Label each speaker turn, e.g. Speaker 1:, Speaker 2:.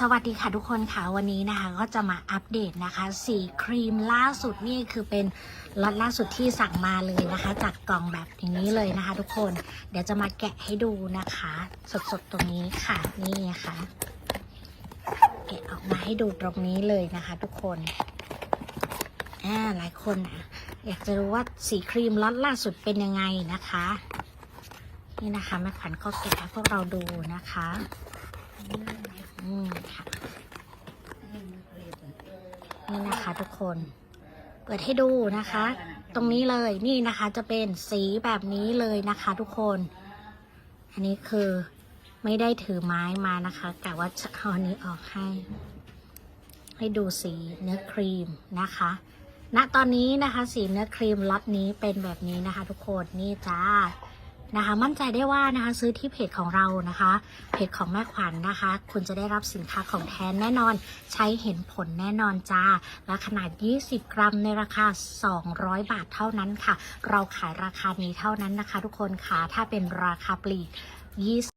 Speaker 1: สวัสดีค่ะทุกคนค่ะวันนี้นะคะก็จะมาอัปเดตนะคะสีครีมล่าสุดนี่คือเป็นล็อตล่าสุดที่สั่งมาเลยนะคะ จากกล่องแบบอย่างนี้เลยนะคะ ทุกคนเดี๋ยวจะมาแกะให้ดูนะคะ สดๆตรงนี้ค่ะนี่ค่ะ แกะออกมาให้ดูตรงนี้เลยนะคะ ทุกคนอ่าหลายคนนะอยากจะรู้ว่าสีครีมล็อตล่าสุดเป็นยังไงนะคะ นี่นะคะแม่ขวัญก็แกะให้พวกเราดูนะคะ อืมค่ะนี่นะคะทุกคน เปิดให้ดูนะคะ ตรงนี้เลยนี่นะคะจะเป็นสีแบบนี้เลยนะคะทุกคน อันนี้คือไม่ได้ถือไม้มานะคะกะว่าจะเอาอันนี้ออกให้ ให้ดูสีเนื้อครีมนะคะณตอนนี้นะคะสีเนื้อครีมล็อตนี้เป็นแบบนี้นะคะ ทุกคนนี่จ้า นะคะ มั่นใจได้ว่านะคะซื้อที่เพจของเรานะคะ เพจของแม่ขวัญนะคะ คุณจะได้รับสินค้าของแท้แน่นอน ใช้เห็นผลแน่นอนจ้า และขนาด 20 กรัมในราคา 200 บาทเท่านั้นค่ะ เราขายราคานี้เท่านั้นนะคะ ทุกคนค่ะถ้าเป็นราคาปลีก20